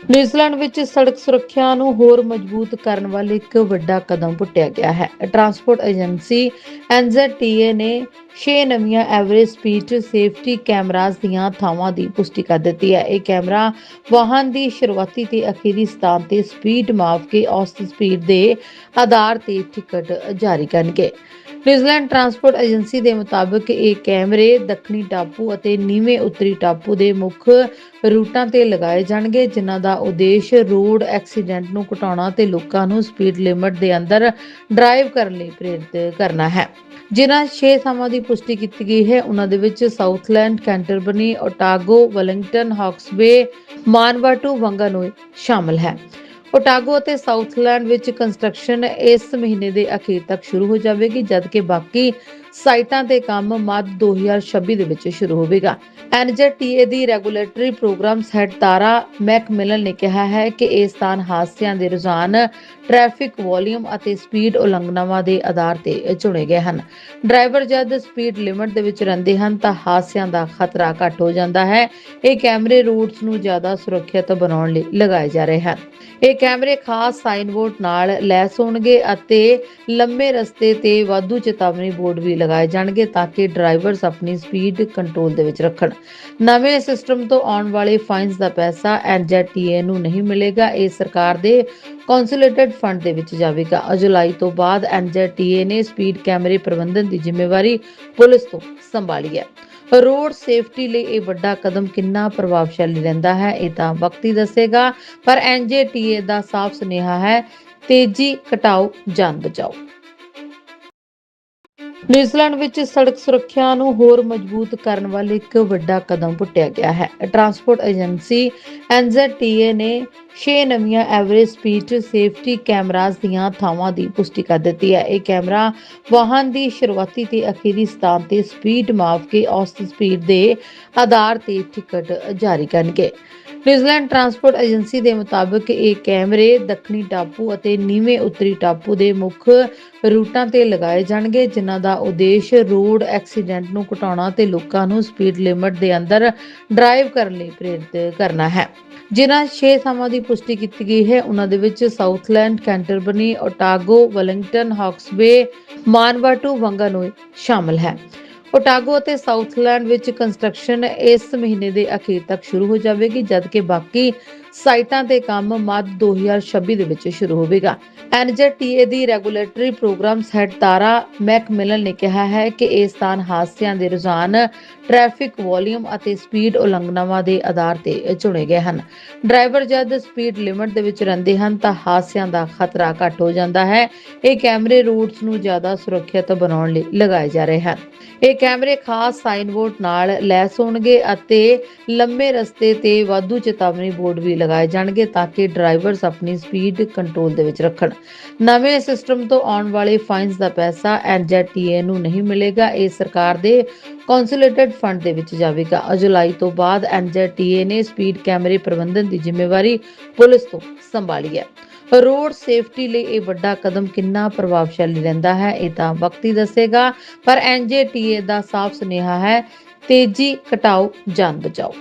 New Zealand ਵਿੱਚ ਸੜਕ ਸੁਰੱਖਿਆ ਨੂੰ ਹੋਰ ਮਜ਼ਬੂਤ ਕਰਨ ਵੱਲ ਇੱਕ ਵੱਡਾ ਕਦਮ ਪੁੱਟਿਆ ਗਿਆ ਹੈ। ਟਰਾਂਸਪੋਰਟ ਏਜੰਸੀ NZTA ਨੇ 6 ਨਵੀਆਂ ਐਵਰੇਜ ਸਪੀਡ ਸੇਫਟੀ ਕੈਮਰਾਜ਼ ਦੀਆਂ ਥਾਵਾਂ ਦੀ ਪੁਸ਼ਟੀ ਕਰ ਦਿੱਤੀ ਹੈ। ਇਹ ਕੈਮਰਾ ਵਾਹਨ ਦੀ ਸ਼ੁਰੂਆਤੀ ਤੇ ਅਖੀਰੀ ਸਥਾਨ ਤੇ ਸਪੀਡ ਮਾਪ ਕੇ ਔਸਤ ਸਪੀਡ ਦੇ ਆਧਾਰ ਤੇ ਟਿਕਟ ਜਾਰੀ ਕਰਨਗੇ। ਨਿਊਜ਼ੀਲੈਂਡ ਟਰਾਂਸਪੋਰਟ ਏਜੰਸੀ ਦੇ ਮੁਤਾਬਕ ਇਹ ਕੈਮਰੇ ਦੱਖਣੀ ਟਾਪੂ ਅਤੇ ਨੀਵੇਂ ਉੱਤਰੀ ਟਾਪੂ ਦੇ ਮੁੱਖ ਰੂਟਾਂ ਤੇ ਲਗਾਏ ਜਾਣਗੇ, ਜਿਨ੍ਹਾਂ ਦਾ ਉਦੇਸ਼ ਰੋਡ ਐਕਸੀਡੈਂਟ ਨੂੰ ਘਟਾਉਣਾ ਤੇ ਲੋਕਾਂ ਨੂੰ ਸਪੀਡ ਲਿਮਟ ਦੇ ਅੰਦਰ ਡਰਾਈਵ ਕਰਨ ਲਈ ਪ੍ਰੇਰਿਤ ਕਰਨਾ ਹੈ। ਜਿਨ੍ਹਾਂ 6 ਥਾਵਾਂ ਦੀ ਪੁਸ਼ਟੀ ਕੀਤੀ ਗਈ ਹੈ, ਉਹਨਾਂ ਦੇ ਵਿੱਚ ਸਾਊਥਲੈਂਡ ਕੈਂਟਰਬਰੀ ਓਟਾਗੋ, ਵੈਲਿੰਗਟਨ, ਹੌਕਸਬੇ, ਮਾਨਵਾਟੂ ਵੰਗਾਨੋਏ ਸ਼ਾਮਲ ਹੈ। ਓਟਾਗੋ ਅਤੇ ਸਾਊਥਲੈਂਡ ਵਿੱਚ ਕੰਸਟਰਕਸ਼ਨ ਇਸ ਮਹੀਨੇ ਦੇ ਅਖੀਰ ਤੱਕ ਸ਼ੁਰੂ ਹੋ ਜਾਵੇਗੀ, ਜਦਕਿ ਬਾਕੀ ਸਾਈਟਾਂ ਤੇ ਕੰਮ ਮੱਧ 2026 ਦੇ ਵਿੱਚ ਸ਼ੁਰੂ ਹੋਵੇਗਾ। ਐਨਜੀਟੀਏ ਦੀ regulatory programmes head Tara McMillan ਨੇ ਕਿਹਾ ਹੈ ਕਿ ਇਹ ਸਥਾਨ ਹਾਦਸਿਆਂ ਦੇ ਰੁਝਾਨ, ਟ੍ਰੈਫਿਕ ਵੋਲੀਅਮ ਅਤੇ ਸਪੀਡ ਉਲੰਘਣਾਵਾਂ ਦੇ ਆਧਾਰ ਤੇ ਚੁਣੇ ਗਏ ਹਨ। ਡਰਾਈਵਰ ਜਦ ਸਪੀਡ ਲਿਮਟ ਦੇ ਵਿੱਚ ਰਹਿੰਦੇ ਹਨ ਤਾਂ ਹਾਦਸਿਆਂ ਦਾ ਖਤਰਾ ਘੱਟ ਹੋ ਜਾਂਦਾ ਹੈ। ਇਹ ਕੈਮਰੇ ਰੂਟਸ ਨੂੰ ਜ਼ਿਆਦਾ ਸੁਰੱਖਿਅਤ ਬਣਾਉਣ ਲਈ ਲਗਾਏ ਜਾ ਰਹੇ ਹਨ। ਇਹ ਕੈਮਰੇ ਖਾਸ ਸਾਈਨ ਬੋਰਡ ਨਾਲ ਲੈਸ ਹੋਣਗੇ ਅਤੇ ਲੰਮੇ ਰਸਤੇ ਤੇ ਵਾਧੂ ਚੇਤਾਵਨੀ ਬੋਰਡ ਵੀ ਲਗਾਏ ਜਾਣਗੇ ਤਾਂ ਕਿ ਡਰਾਈਵਰਸ ਆਪਣੀ ਸਪੀਡ ਕੰਟਰੋਲ ਦੇ ਵਿੱਚ ਰੱਖਣ। ਨਵੇਂ ਸਿਸਟਮ ਤੋਂ ਆਉਣ ਵਾਲੇ ਫਾਈਨਸ ਦਾ ਪੈਸਾ ਐਨਜੀਟੀਏ ਨੂੰ ਨਹੀਂ ਮਿਲੇਗਾ। ਇਹ ਸਰਕਾਰ ਦੇ ਕੌਂਸੂਲੇਟਡ ਫੰਡ ਦੇ ਵਿੱਚ ਜਾਵੇਗਾ। ਜੁਲਾਈ ਤੋਂ ਬਾਅਦ ਐਨਜੀਟੀਏ ਨੇ ਸਪੀਡ ਕੈਮਰੇ ਪ੍ਰਬੰਧਨ ਦੀ ਜ਼ਿੰਮੇਵਾਰੀ ਪੁਲਿਸ ਤੋਂ ਸੰਭਾਲੀ ਹੈ। ਰੋਡ ਸੇਫਟੀ ਲਈ ਇਹ ਵੱਡਾ ਕਦਮ ਕਿੰਨਾ ਪ੍ਰਭਾਵਸ਼ਾਲੀ ਰਹਿੰਦਾ ਹੈ ਇਹ ਤਾਂ ਵਕਤ ਹੀ ਦੱਸੇਗਾ, ਪਰ ਐਨਜੀਟੀਏ ਦਾ ਸਾਫ਼ ਸੁਨੇਹਾ ਹੈ, ਤੇਜ਼ੀ ਘਟਾਓ ਜਾਨ ਬਚਾਓ। ਨਿਊਜ਼ੀਲੈਂਡ ਵਿੱਚ ਸੜਕ ਸੁਰੱਖਿਆ ਨੂੰ ਹੋਰ ਮਜ਼ਬੂਤ ਕਰਨ ਵੱਲ ਇੱਕ ਵੱਡਾ ਕਦਮ ਪੁੱਟਿਆ ਗਿਆ ਹੈ। ਟਰਾਂਸਪੋਰਟ ਏਜੰਸੀ NZTA ਨੇ 6 ਨਵੀਆਂ ਐਵਰੇਜ ਸਪੀਡ ਸੇਫਟੀ ਕੈਮਰਾਜ਼ ਦੀਆਂ ਥਾਵਾਂ ਦੀ ਪੁਸ਼ਟੀ ਕਰ ਦਿੱਤੀ ਹੈ। ਇਹ ਕੈਮਰਾ ਵਾਹਨ ਦੀ ਸ਼ੁਰੂਆਤੀ ਤੇ ਅਖੀਰੀ ਸਥਾਨ ਤੇ ਸਪੀਡ ਮਾਪ ਕੇ ਔਸਤ ਸਪੀਡ ਦੇ ਆਧਾਰ ਤੇ ਟਿਕਟ ਜਾਰੀ ਕਰਨਗੇ। ਨਿਊਜ਼ੀਲੈਂਡ ਟਰਾਂਸਪੋਰਟ ਏਜੰਸੀ ਦੇ ਮੁਤਾਬਕ ਇਹ ਕੈਮਰੇ ਦੱਖਣੀ ਟਾਪੂ ਅਤੇ ਨੀਵੇਂ ਉੱਤਰੀ ਟਾਪੂ ਦੇ ਮੁੱਖ ਰੂਟਾਂ ਤੇ ਲਗਾਏ ਜਾਣਗੇ, ਜਿਨ੍ਹਾਂ ਦਾ ਉਦੇਸ਼ ਰੋਡ ਐਕਸੀਡੈਂਟ ਨੂੰ ਘਟਾਉਣਾ ਤੇ ਲੋਕਾਂ ਨੂੰ ਸਪੀਡ ਲਿਮਟ ਦੇ ਅੰਦਰ ਡਰਾਈਵ ਕਰਨ ਲਈ ਪ੍ਰੇਰਿਤ ਕਰਨਾ ਹੈ। ਜਿਨ੍ਹਾਂ 6 ਥਾਵਾਂ ਦੀ ਪੁਸ਼ਟੀ ਕੀਤੀ ਗਈ ਹੈ, ਉਹਨਾਂ ਦੇ ਵਿੱਚ ਸਾਊਥਲੈਂਡ ਕੈਂਟਰਬਰੀ ਓਟਾਗੋ, ਵੈਲਿੰਗਟਨ, ਹੌਕਸਬੇ, ਮਾਨਵਾਟੂ ਵੰਗਾਨੋਏ ਸ਼ਾਮਲ ਹੈ। ਓਟਾਗੋ ਅਤੇ ਸਾਊਥਲੈਂਡ ਵਿੱਚ ਕੰਸਟਰਕਸ਼ਨ ਇਸ ਮਹੀਨੇ ਦੇ ਅਖੀਰ ਤੱਕ ਸ਼ੁਰੂ ਹੋ ਜਾਵੇਗੀ, ਜਦਕਿ ਬਾਕੀ ਸਾਈਟਾਂ ਤੇ ਕੰਮ ਮੱਧ 2026 ਦੇ ਵਿੱਚ ਸ਼ੁਰੂ ਹੋਵੇਗਾ। ਐਨਜੀਟੀਏ ਦੀ regulatory programmes head Tara McMillan ਨੇ ਕਿਹਾ ਹੈ ਕਿ ਇਹ ਸਥਾਨ ਹਾਦਸਿਆਂ ਦੇ ਰੁਝਾਨ, ਟ੍ਰੈਫਿਕ ਵੋਲੀਅਮ ਅਤੇ ਸਪੀਡ ਉਲੰਘਣਾਵਾਂ ਦੇ ਆਧਾਰ ਤੇ ਚੁਣੇ ਗਏ ਹਨ। ਡਰਾਈਵਰ ਜਦ ਸਪੀਡ ਲਿਮਟ ਦੇ ਵਿੱਚ ਰਹਿੰਦੇ ਹਨ ਤਾਂ ਹਾਦਸਿਆਂ ਦਾ ਖਤਰਾ ਘੱਟ ਹੋ ਜਾਂਦਾ ਹੈ। ਇਹ ਕੈਮਰੇ ਰੂਟਸ ਨੂੰ ਜ਼ਿਆਦਾ ਸੁਰੱਖਿਅਤ ਬਣਾਉਣ ਲਈ ਲਗਾਏ ਜਾ ਰਹੇ ਹਨ। ਇਹ ਕੈਮਰੇ ਖਾਸ ਸਾਈਨ ਬੋਰਡ ਨਾਲ ਲੈਸ ਹੋਣਗੇ ਅਤੇ ਲੰਮੇ ਰਸਤੇ ਤੇ ਵਾਧੂ ਚੇਤਾਵਨੀ ਬੋਰਡ ਵੀ ਲਗਾਏ ਜਾਣਗੇ ਤਾਂ ਕਿ ਡਰਾਈਵਰਸ ਆਪਣੀ ਸਪੀਡ ਕੰਟਰੋਲ ਦੇ ਵਿੱਚ ਰੱਖਣ। ਨਵੇਂ ਸਿਸਟਮ ਤੋਂ ਆਉਣ ਵਾਲੇ ਫਾਈਨਸ ਦਾ ਪੈਸਾ ਐਨਜੀਟੀਏ ਨੂੰ ਨਹੀਂ ਮਿਲੇਗਾ। ਇਹ ਸਰਕਾਰ ਦੇ ਕੌਂਸੂਲੇਟਡ ਫੰਡ ਦੇ ਵਿੱਚ ਜਾਵੇਗਾ। ਜੁਲਾਈ ਤੋਂ ਬਾਅਦ ਐਨਜੀਟੀਏ ਨੇ ਸਪੀਡ ਕੈਮਰੇ ਪ੍ਰਬੰਧਨ ਦੀ ਜ਼ਿੰਮੇਵਾਰੀ ਪੁਲਿਸ ਤੋਂ ਸੰਭਾਲੀ ਹੈ। ਰੋਡ ਸੇਫਟੀ ਲਈ ਇਹ ਵੱਡਾ ਕਦਮ ਕਿੰਨਾ ਪ੍ਰਭਾਵਸ਼ਾਲੀ ਰਹਿੰਦਾ ਹੈ ਇਹ ਤਾਂ ਵਕਤ ਹੀ ਦੱਸੇਗਾ, ਪਰ ਐਨਜੀਟੀਏ ਦਾ ਸਾਫ਼ ਸੁਨੇਹਾ ਹੈ, ਤੇਜ਼ੀ ਘਟਾਓ ਜਾਨ ਬਚਾਓ।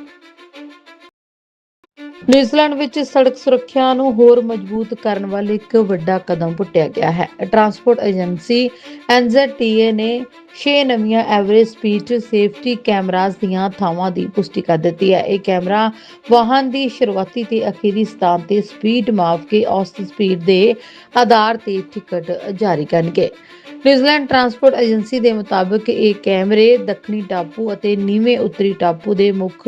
ਨਿਊਜ਼ੀਲੈਂਡ ਵਿੱਚ ਸੜਕ ਸੁਰੱਖਿਆ ਨੂੰ ਹੋਰ ਮਜ਼ਬੂਤ ਕਰਨ ਵੱਲ ਇੱਕ ਵੱਡਾ ਕਦਮ ਪੁੱਟਿਆ ਗਿਆ ਹੈ। ਟਰਾਂਸਪੋਰਟ ਏਜੰਸੀ NZTA ਨੇ 6 ਨਵੀਆਂ ਐਵਰੇਜ ਸਪੀਡ ਸੇਫਟੀ ਕੈਮਰਾਜ਼ ਦੀਆਂ ਥਾਵਾਂ ਦੀ ਪੁਸ਼ਟੀ ਕਰ ਦਿੱਤੀ ਹੈ। ਇਹ ਕੈਮਰਾ ਵਾਹਨ ਦੀ ਸ਼ੁਰੂਆਤੀ ਤੇ ਅਖੀਰੀ ਸਥਾਨ ਤੇ ਸਪੀਡ ਮਾਪ ਕੇ ਔਸਤ ਸਪੀਡ ਦੇ ਆਧਾਰ ਤੇ ਟਿਕਟ ਜਾਰੀ ਕਰਨਗੇ। ਨਿਊਜ਼ੀਲੈਂਡ ਟਰਾਂਸਪੋਰਟ ਏਜੰਸੀ ਦੇ ਮੁਤਾਬਕ ਇਹ ਕੈਮਰੇ ਦੱਖਣੀ ਟਾਪੂ ਅਤੇ ਨੀਵੇਂ ਉੱਤਰੀ ਟਾਪੂ ਦੇ ਮੁੱਖ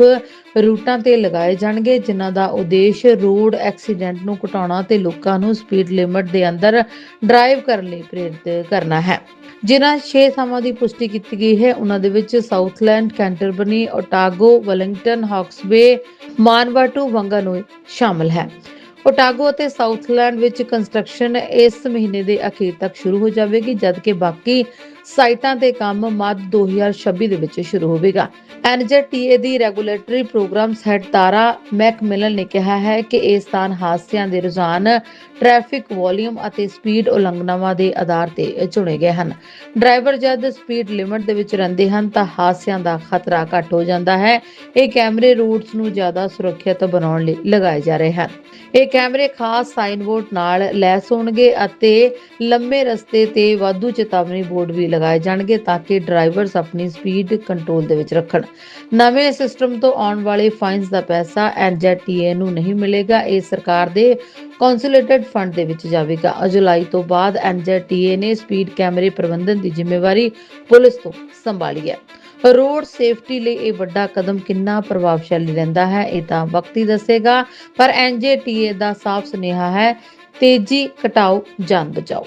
ਰੂਟਾਂ ਤੇ ਲਗਾਏ ਜਾਣਗੇ, ਜਿਨ੍ਹਾਂ ਦਾ ਉਦੇਸ਼ ਰੋਡ ਐਕਸੀਡੈਂਟ ਨੂੰ ਘਟਾਉਣਾ ਤੇ ਲੋਕਾਂ ਨੂੰ ਸਪੀਡ ਲਿਮਟ ਦੇ ਅੰਦਰ ਡਰਾਈਵ ਕਰਨ ਲਈ ਪ੍ਰੇਰਿਤ ਕਰਨਾ ਹੈ। ਜਿਨ੍ਹਾਂ 6 ਥਾਵਾਂ ਦੀ ਪੁਸ਼ਟੀ ਕੀਤੀ ਗਈ ਹੈ, ਉਹਨਾਂ ਦੇ ਵਿੱਚ ਸਾਊਥਲੈਂਡ, ਕੈਂਟਰਬਨੀ, ਓਟਾਗੋ, ਵੈਲਿੰਗਟਨ ਹੌਕਸਬੇ ਮਾਨਵਾਟੂ ਵੰਗਾਨੋਏ ਸ਼ਾਮਲ ਹੈ। ਓਟਾਗੋ ਅਤੇ ਸਾਊਥਲੈਂਡ ਵਿੱਚ ਕੰਸਟਰਕਸ਼ਨ ਇਸ ਮਹੀਨੇ ਦੇ ਅਖੀਰ ਤੱਕ ਸ਼ੁਰੂ ਹੋ ਜਾਵੇਗੀ, ਜਦਕਿ ਬਾਕੀ ਸਾਈਟਾਂ ਤੇ ਕੰਮ ਮੱਧ 2026 ਦੇ ਵਿੱਚ ਸ਼ੁਰੂ ਹੋਵੇਗਾ। ਐਨਜੀਟੀਏ ਦੀ regulatory programmes head Tara McMillan ਨੇ ਕਿਹਾ ਹੈ ਕਿ ਇਹ ਸਥਾਨ ਹਾਦਸਿਆਂ ਦੇ ਰੁਝਾਨ, ਟ੍ਰੈਫਿਕ ਵੋਲੀਅਮ ਅਤੇ ਸਪੀਡ ਉਲੰਘਣਾਵਾਂ ਦੇ ਆਧਾਰ ਤੇ ਚੁਣੇ ਗਏ ਹਨ। ਡਰਾਈਵਰ ਜਦ ਸਪੀਡ ਲਿਮਟ ਦੇ ਵਿੱਚ ਰਹਿੰਦੇ ਹਨ ਤਾਂ ਹਾਦਸਿਆਂ ਦਾ ਖਤਰਾ ਘੱਟ ਹੋ ਜਾਂਦਾ ਹੈ। ਇਹ ਕੈਮਰੇ ਰੂਟਸ ਨੂੰ ਜ਼ਿਆਦਾ ਸੁਰੱਖਿਅਤ ਬਣਾਉਣ ਲਈ ਲਗਾਏ ਜਾ ਰਹੇ ਹਨ। ਇਹ ਕੈਮਰੇ ਖਾਸ ਸਾਈਨ ਬੋਰਡ ਨਾਲ ਲੈਸ ਹੋਣਗੇ ਅਤੇ ਲੰਮੇ ਰਸਤੇ ਤੇ ਵਾਧੂ ਚੇਤਾਵਨੀ ਬੋਰਡ ਵੀ ਲਗਾਏ ਜਾਣਗੇ ਤਾਂ ਕਿ ਡਰਾਈਵਰਸ ਆਪਣੀ ਸਪੀਡ ਕੰਟਰੋਲ ਦੇ ਵਿੱਚ ਰੱਖਣ। ਨਵੇਂ ਸਿਸਟਮ ਤੋਂ ਆਉਣ ਵਾਲੇ ਫਾਈਨਸ ਦਾ ਪੈਸਾ ਐਨਜੀਟੀਏ ਨੂੰ ਨਹੀਂ ਮਿਲੇਗਾ। ਇਹ ਸਰਕਾਰ ਦੇ ਕੌਂਸੂਲੇਟਡ ਫੰਡ ਦੇ ਵਿੱਚ ਜਾਵੇਗਾ। ਜੁਲਾਈ ਤੋਂ ਬਾਅਦ ਐਨਜੀਟੀਏ ਨੇ ਸਪੀਡ ਕੈਮਰੇ ਪ੍ਰਬੰਧਨ ਦੀ ਜ਼ਿੰਮੇਵਾਰੀ ਪੁਲਿਸ ਤੋਂ ਸੰਭਾਲੀ ਹੈ। ਰੋਡ ਸੇਫਟੀ ਲਈ ਇਹ ਵੱਡਾ ਕਦਮ ਕਿੰਨਾ ਪ੍ਰਭਾਵਸ਼ਾਲੀ ਰਹਿੰਦਾ ਹੈ ਇਹ ਤਾਂ ਵਕਤ ਹੀ ਦੱਸੇਗਾ, ਪਰ ਐਨਜੀਟੀਏ ਦਾ ਸਾਫ਼ ਸੁਨੇਹਾ ਹੈ, ਤੇਜ਼ੀ ਘਟਾਓ ਜਾਨ ਬਚਾਓ।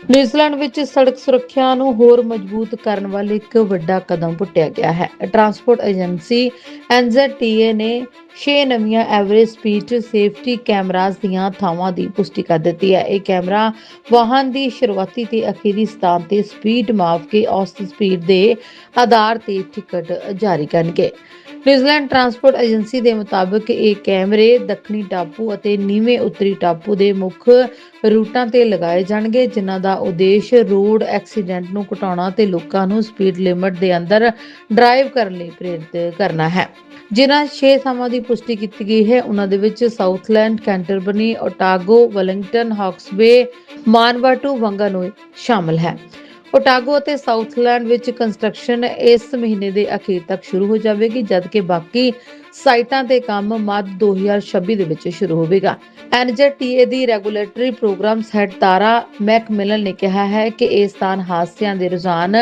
ਨਿਊਜ਼ੀਲੈਂਡ ਵਿੱਚ ਸੜਕ ਸੁਰੱਖਿਆ ਨੂੰ ਹੋਰ ਮਜ਼ਬੂਤ ਕਰਨ ਵੱਲ ਇੱਕ ਵੱਡਾ ਕਦਮ ਪੁੱਟਿਆ ਗਿਆ ਹੈ। ਟਰਾਂਸਪੋਰਟ ਏਜੰਸੀ ਐਨਜ਼ੀਟੀਏ ਨੇ 6 ਨਵੀਆਂ ਐਵਰੇਜ ਸਪੀਡ ਸੇਫਟੀ ਕੈਮਰਾਜ਼ ਦੀਆਂ ਥਾਵਾਂ ਦੀ ਪੁਸ਼ਟੀ ਕਰ ਦਿੱਤੀ ਹੈ। ਇਹ ਕੈਮਰਾ ਵਾਹਨ ਦੀ ਸ਼ੁਰੂਆਤੀ ਤੇ ਅਖੀਰੀ ਸਥਾਨ ਤੇ ਸਪੀਡ ਮਾਪ ਕੇ ਔਸਤ ਸਪੀਡ ਦੇ ਆਧਾਰ ਤੇ ਟਿਕਟ ਜਾਰੀ ਕਰਨਗੇ। ਨਿਊਜ਼ੀਲੈਂਡ ਟਰਾਂਸਪੋਰਟ ਏਜੰਸੀ ਦੇ ਮੁਤਾਬਕ ਇਹ ਕੈਮਰੇ ਦੱਖਣੀ ਟਾਪੂ ਅਤੇ ਨੀਵੇਂ ਉੱਤਰੀ ਟਾਪੂ ਦੇ ਮੁੱਖ ਰੂਟਾਂ ਤੇ ਲਗਾਏ ਜਾਣਗੇ, ਜਿਨ੍ਹਾਂ ਦਾ ਉਦੇਸ਼ ਰੋਡ ਐਕਸੀਡੈਂਟ ਨੂੰ ਘਟਾਉਣਾ ਤੇ ਲੋਕਾਂ ਨੂੰ ਸਪੀਡ ਲਿਮਟ ਦੇ ਅੰਦਰ ਡਰਾਈਵ ਕਰਨ ਲਈ ਪ੍ਰੇਰਿਤ ਕਰਨਾ ਹੈ। ਜਿਨ੍ਹਾਂ 6 ਥਾਵਾਂ ਦੀ ਪੁਸ਼ਟੀ ਕੀਤੀ ਗਈ ਹੈ, ਉਹਨਾਂ ਦੇ ਵਿੱਚ ਸਾਊਥਲੈਂਡ, ਕੈਂਟਰਬਨੀ, ਓਟਾਗੋ, ਵੈਲਿੰਗਟਨ ਹੌਕਸਬੇ ਮਾਨਵਾਟੂ, ਵੰਗਾਨੋਏ ਸ਼ਾਮਲ ਹੈ। ਓਟਾਗੋ ਅਤੇ ਸਾਊਥਲੈਂਡ ਵਿੱਚ ਕੰਸਟਰਕਸ਼ਨ ਇਸ ਮਹੀਨੇ ਦੇ ਅਖੀਰ ਤੱਕ ਸ਼ੁਰੂ ਹੋ ਜਾਵੇਗੀ, ਜਦਕਿ ਬਾਕੀ ਸਾਈਟਾਂ ਤੇ ਕੰਮ ਮੱਧ 2026 ਦੇ ਵਿੱਚ ਸ਼ੁਰੂ ਹੋਵੇਗਾ। ਐਨਜੀਟੀਏ ਦੀ regulatory programmes head Tara McMillan ਨੇ ਕਿਹਾ ਹੈ ਕਿ ਇਹ ਸਥਾਨ ਹਾਦਸਿਆਂ ਦੇ ਰੁਝਾਨ,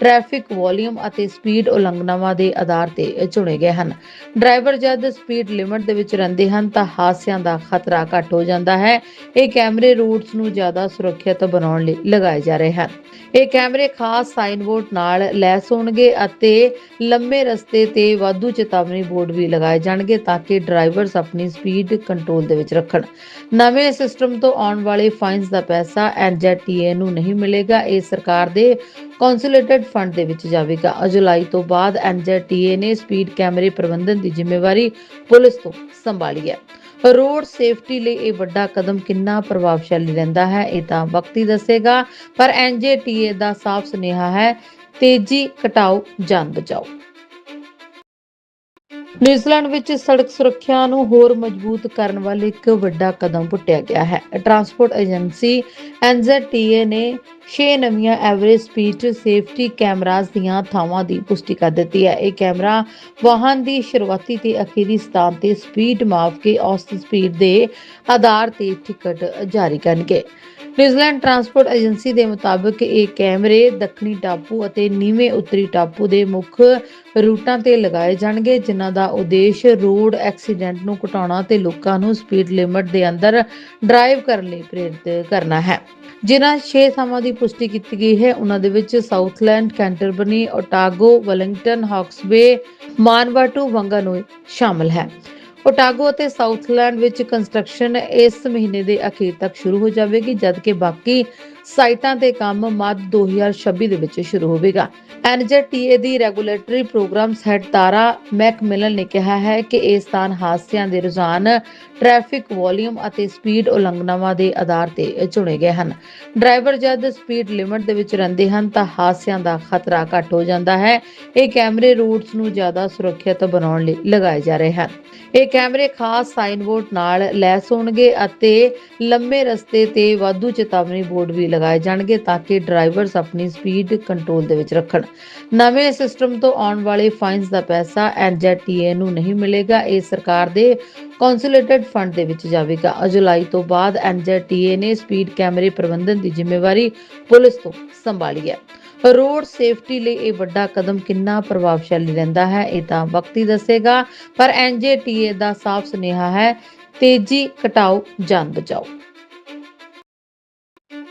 ਟ੍ਰੈਫਿਕ ਵੋਲੀਅਮ ਅਤੇ ਸਪੀਡ ਉਲੰਘਣਾਵਾਂ ਦੇ ਆਧਾਰ ਤੇ ਚੁਣੇ ਗਏ ਹਨ। ਡਰਾਈਵਰ ਜਦ ਸਪੀਡ ਲਿਮਟ ਦੇ ਵਿੱਚ ਰਹਿੰਦੇ ਹਨ ਤਾਂ ਹਾਦਸਿਆਂ ਦਾ ਖਤਰਾ ਘੱਟ ਹੋ ਜਾਂਦਾ ਹੈ। ਇਹ ਕੈਮਰੇ ਰੂਟਸ ਨੂੰ ਜ਼ਿਆਦਾ ਸੁਰੱਖਿਅਤ ਬਣਾਉਣ ਲਈ ਲਗਾਏ ਜਾ ਰਹੇ ਹਨ। ਇਹ ਕੈਮਰੇ ਖਾਸ ਸਾਈਨ ਬੋਰਡ ਨਾਲ ਲੈਸ ਹੋਣਗੇ ਅਤੇ ਲੰਮੇ ਰਸਤੇ ਤੇ ਵਾਧੂ ਚੇਤਾਵਨੀ ਬੋਰਡ ਵੀ ਲਗਾਏ ਜਾਣਗੇ ਤਾਂ ਕਿ ਡਰਾਈਵਰਸ ਆਪਣੀ ਸਪੀਡ ਕੰਟਰੋਲ ਦੇ ਵਿੱਚ ਰੱਖਣ। ਨਵੇਂ ਸਿਸਟਮ ਤੋਂ ਆਉਣ ਵਾਲੇ ਫਾਈਨਸ ਦਾ ਪੈਸਾ ਐਨਜੀਟੀਏ ਨੂੰ ਨਹੀਂ ਮਿਲੇਗਾ, ਇਹ ਸਰਕਾਰ ਦੇ ਕੌਂਸੂਲੇਟਡ ਫੰਡ ਦੇ ਵਿੱਚ ਜਾਵੇਗਾ। ਜੁਲਾਈ ਤੋਂ ਬਾਅਦ ਐਨਜੀਟੀਏ ਨੇ ਸਪੀਡ ਕੈਮਰੇ ਪ੍ਰਬੰਧਨ ਦੀ ਜ਼ਿੰਮੇਵਾਰੀ ਪੁਲਿਸ ਤੋਂ ਸੰਭਾਲੀ ਹੈ। ਰੋਡ ਸੇਫਟੀ ਲਈ ਇਹ ਵੱਡਾ ਕਦਮ ਕਿੰਨਾ ਪ੍ਰਭਾਵਸ਼ਾਲੀ ਰਹਿੰਦਾ ਹੈ, ਇਹ ਤਾਂ ਵਕਤ ਹੀ ਦੱਸੇਗਾ, ਪਰ ਐਨਜੀਟੀਏ ਦਾ ਸਾਫ਼ ਸੁਨੇਹਾ ਹੈ, ਤੇਜ਼ੀ ਘਟਾਓ, ਜਾਨ ਬਚਾਓ। ਨਿਊਜ਼ੀਲੈਂਡ ਵਿੱਚ ਸੜਕ ਸੁਰੱਖਿਆ ਨੂੰ ਹੋਰ ਮਜ਼ਬੂਤ ਕਰਨ ਵੱਲ ਇੱਕ ਵੱਡਾ ਕਦਮ ਪੁੱਟਿਆ ਗਿਆ ਹੈ। ਟਰਾਂਸਪੋਰਟ ਏਜੰਸੀ ਐਨਜ਼ੀਟੀਏ ਨੇ 6 ਨਵੀਆਂ ਐਵਰੇਜ ਸਪੀਡ ਸੇਫਟੀ ਕੈਮਰਾਜ਼ ਦੀਆਂ ਥਾਵਾਂ ਦੀ ਪੁਸ਼ਟੀ ਕਰ ਦਿੱਤੀ ਹੈ। ਇਹ ਕੈਮਰਾ ਵਾਹਨ ਦੀ ਸ਼ੁਰੂਆਤੀ ਤੇ ਅਖੀਰੀ ਸਥਾਨ ਤੇ ਸਪੀਡ ਮਾਪ ਕੇ ਔਸਤ ਸਪੀਡ ਦੇ ਆਧਾਰ ਤੇ ਟਿਕਟ ਜਾਰੀ ਕਰਨਗੇ। ਨਿਊਜ਼ੀਲੈਂਡ ਟਰਾਂਸਪੋਰਟ ਏਜੰਸੀ ਦੇ ਮੁਤਾਬਕ ਇਹ ਕੈਮਰੇ ਦੱਖਣੀ ਟਾਪੂ ਅਤੇ ਨੀਵੇਂ ਉੱਤਰੀ ਟਾਪੂ ਦੇ ਮੁੱਖ ਰੂਟਾਂ ਤੇ ਲਗਾਏ ਜਾਣਗੇ, ਜਿਨ੍ਹਾਂ ਦਾ ਉਦੇਸ਼ ਰੋਡ ਐਕਸੀਡੈਂਟ ਨੂੰ ਘਟਾਉਣਾ ਤੇ ਲੋਕਾਂ ਨੂੰ ਸਪੀਡ ਲਿਮਟ ਦੇ ਅੰਦਰ ਡਰਾਈਵ ਕਰਨ ਲਈ ਪ੍ਰੇਰਿਤ ਕਰਨਾ ਹੈ। ਜਿਨ੍ਹਾਂ 6 ਥਾਵਾਂ ਦੀ ਪੁਸ਼ਟੀ ਕੀਤੀ ਗਈ ਹੈ, ਉਹਨਾਂ ਦੇ ਵਿੱਚ ਸਾਊਥਲੈਂਡ ਕੈਂਟਰਬਰੀ ਓਟਾਗੋ, ਵੈਲਿੰਗਟਨ, ਹੌਕਸਬੇ, ਮਾਨਵਾਟੂ ਵੰਗਾਨੋਏ ਸ਼ਾਮਲ ਹੈ। ਓਟਾਗੋ ਅਤੇ ਸਾਊਥਲੈਂਡ ਵਿੱਚ ਕੰਸਟਰਕਸ਼ਨ ਇਸ ਮਹੀਨੇ ਦੇ ਅਖੀਰ ਤੱਕ ਸ਼ੁਰੂ ਹੋ ਜਾਵੇਗੀ, ਜਦਕਿ ਬਾਕੀ ਸਾਈਟਾਂ ਤੇ ਕੰਮ ਮੱਧ 2026 ਦੇ ਵਿੱਚ ਸ਼ੁਰੂ ਹੋਵੇਗਾ। ਐਨਜੀਟੀਏ ਦੀ regulatory programmes head Tara McMillan ਨੇ ਕਿਹਾ ਹੈ ਕਿ ਇਹ ਸਥਾਨ ਹਾਦਸਿਆਂ ਦੇ ਰੁਝਾਨ, ਟ੍ਰੈਫਿਕ ਵੋਲੀਅਮ ਅਤੇ ਸਪੀਡ ਉਲੰਘਣਾਵਾਂ ਦੇ ਆਧਾਰ ਤੇ ਚੁਣੇ ਗਏ ਹਨ। ਡਰਾਈਵਰ ਜਦ ਸਪੀਡ ਲਿਮਟ ਦੇ ਵਿੱਚ ਰਹਿੰਦੇ ਹਨ ਤਾਂ ਹਾਦਸਿਆਂ ਦਾ ਖਤਰਾ ਘੱਟ ਹੋ ਜਾਂਦਾ ਹੈ। ਇਹ ਕੈਮਰੇ ਰੂਟਸ ਨੂੰ ਜ਼ਿਆਦਾ ਸੁਰੱਖਿਅਤ ਬਣਾਉਣ ਲਈ ਲਗਾਏ ਜਾ ਰਹੇ ਹਨ। ਇਹ ਕੈਮਰੇ ਖਾਸ ਸਾਈਨ ਬੋਰਡ ਨਾਲ ਲੈਸ ਹੋਣਗੇ ਅਤੇ ਲੰਮੇ ਰਸਤੇ ਤੇ ਵਾਧੂ ਚੇਤਾਵਨੀ ਬੋਰਡ ਵੀ ਲਗਾਏ ਜਾਣਗੇ ਤਾਂ ਕਿ ਡਰਾਈਵਰਸ ਆਪਣੀ ਸਪੀਡ ਕੰਟਰੋਲ ਦੇ ਵਿੱਚ ਰੱਖਣ। ਨਵੇਂ ਸਿਸਟਮ ਤੋਂ ਆਉਣ ਵਾਲੇ ਫਾਈਨਸ ਦਾ ਪੈਸਾ ਐਨਜੀਟੀਏ ਨੂੰ ਨਹੀਂ ਮਿਲੇਗਾ। ਇਹ ਸਰਕਾਰ ਦੇ ਕੌਂਸੂਲੇਟਡ ਫੰਡ ਦੇ ਵਿੱਚ ਜਾਵੇਗਾ। ਜੁਲਾਈ ਤੋਂ ਬਾਅਦ ਐਨਜੀਟੀਏ ਨੇ ਸਪੀਡ ਕੈਮਰੇ ਪ੍ਰਬੰਧਨ ਦੀ ਜ਼ਿੰਮੇਵਾਰੀ ਪੁਲਿਸ ਤੋਂ ਸੰਭਾਲੀ ਹੈ। ਰੋਡ ਸੇਫਟੀ ਲਈ ਇਹ ਵੱਡਾ ਕਦਮ ਕਿੰਨਾ ਪ੍ਰਭਾਵਸ਼ਾਲੀ ਰਹਿੰਦਾ ਹੈ ਇਹ ਤਾਂ ਵਕਤ ਹੀ ਦੱਸੇਗਾ, ਪਰ ਐਨਜੀਟੀਏ ਦਾ ਸਾਫ਼ ਸੁਨੇਹਾ ਹੈ, ਤੇਜ਼ੀ ਘਟਾਓ ਜਾਨ ਬਚਾਓ।